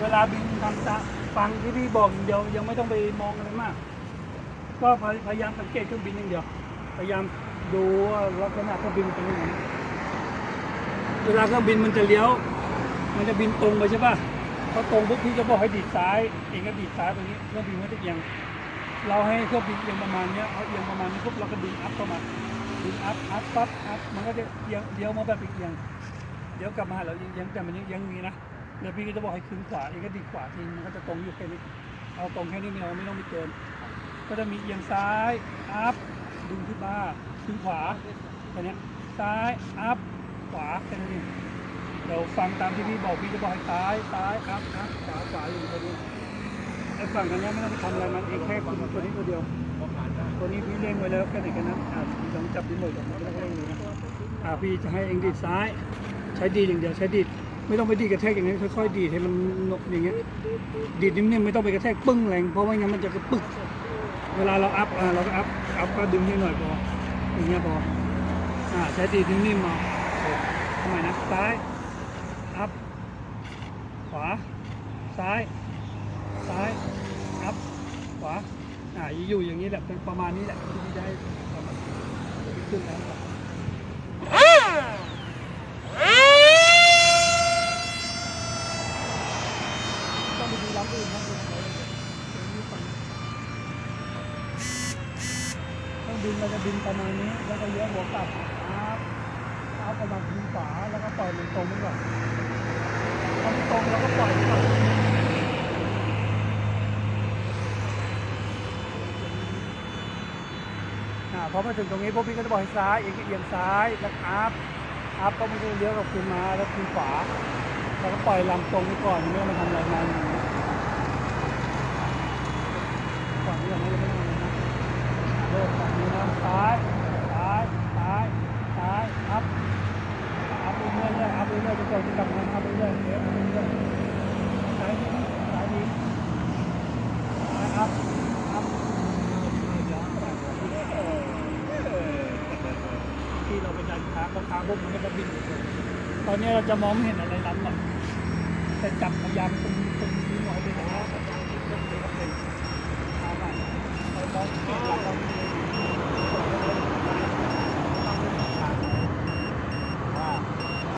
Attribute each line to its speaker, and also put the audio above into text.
Speaker 1: เวลาบินทำตาฟังที่พี่บอกอย่างเดียวยังไม่ต้องไปมองอะไรมาก ก็พยายามสังเกตเครื่องบินอย่างเดียว พยายามดูว่าลักษณะเครื่องบินเป็นยังไงเวลาเครื่องบินมันจะเลี้ยว มันจะบินตรงไปใช่ป่ะพอตรงปุ๊บพี่จะบอกให้ดีดซ้าย เองก็ดีดซ้ายตรงนี้เครื่องบินมันจะเอียงเราให้เครื่องบินเอียงประมาณนี้เอาเอียงประมาณนี้ปุ๊บเราก็ดึงอัพเข้ามาดึงอัพอัพปั๊บอัพมันก็จะเอียงเลี้ยวมาแบบเอียงเดี๋ยวกลับมาหาเราเอียงแต่มันยังยังมีนะ แล้วพี่ก็จะบอกให้ขึ้นขวาเองก็ดีขวาทิ้งมันก็จะตรงอยู่แค่นี้ เอาตรงแค่นี้ไม่เอาไม่ต้องมีเกิน ก็จะมีเอียงซ้ายอัพดึงขึ้นมาขึ้นขวาแค่นี้ซ้ายอัพขวาแค่นั้เดี๋ยวฟังตามที่พี่บอกพี่จะบอกให้ซ้ายซ้ายอัพอัพขวาขวาอยู่แค่นี้ไอ้ฝั่งกันนี้ไม่ต้องไปทำอะไรมันเองแค่คุมตัวนี้ตัวเดียวตัวนี้พี่เล่งไว้แล้วแค่ไหนกันนะอ่าลองจับดีหมดก่อนไม่ต้องเล่งเลยนะอ่าพี่จะให้เองดีดซ้าย ใช้ดีดอย่างเดียวใช้ดีด ไม่ต้องไปดีดกระแทกอย่างนี้ค่อยๆดีดให้มันหนกอย่างเงี้ยดีดนิ่มๆไม่ต้องไปกระแทกปึ้งแรงเพราะว่างั้นมันจะกระปึก เวลาเราอัพอ่าเราก็อัพอัพก็ดึงให้หน่อยพออย่างเงี้ยพออ่าใช้ดีดนิ่มๆมาทำไมนะซ้ายอัพขวาซ้ายซ้ายอัพขวาอ่าอยู่อย่างนี้แหละประมาณนี้แหละที่จะให้ขึ้นแล้ว ต้องไปดูลำอื่นนะดูเลยเดี๋ยวนี้ฟังต้องบินเราจะบินประมาณนี้ แล้วก็เลี้ยวหัวกลับครับเอาประมาณบินขวาแล้วก็ปล่อยมันตรงไปก่อนพอมันตรงแล้วก็ปล่อยมันก่อนพอมาถึงตรงนี้พวกพี่ก็จะบอกให้ซ้ายเอียงเอียงซ้ายแล้วอัพอัพก็ไม่ได้เลี้ยวกับคืนมาแล้วคืนขวาแล้วก็ปล่อยลำตรงไปก่อนไม่ต้องมาทำอะไรมันก่อนที่เราไม่ได้ไม่ต้องอะไรนะ เริ่มจากนี้นะซ้ายซ้ายซ้ายซ้ายอัพอัพไป เรื่อยๆอัพไปเรื่อยๆจะกดจะกลับมาอัพไปเรื่อยๆเดี๋ยวอัพไปเรื่อยๆสายนี้สายนี้สายอัพอัพที่เราไปดันค้าก็ค้าพวกมันก็บินตอนนี้เราจะมองไม่เห็นอะไรล้ำหรอกแต่จับพยายามคุม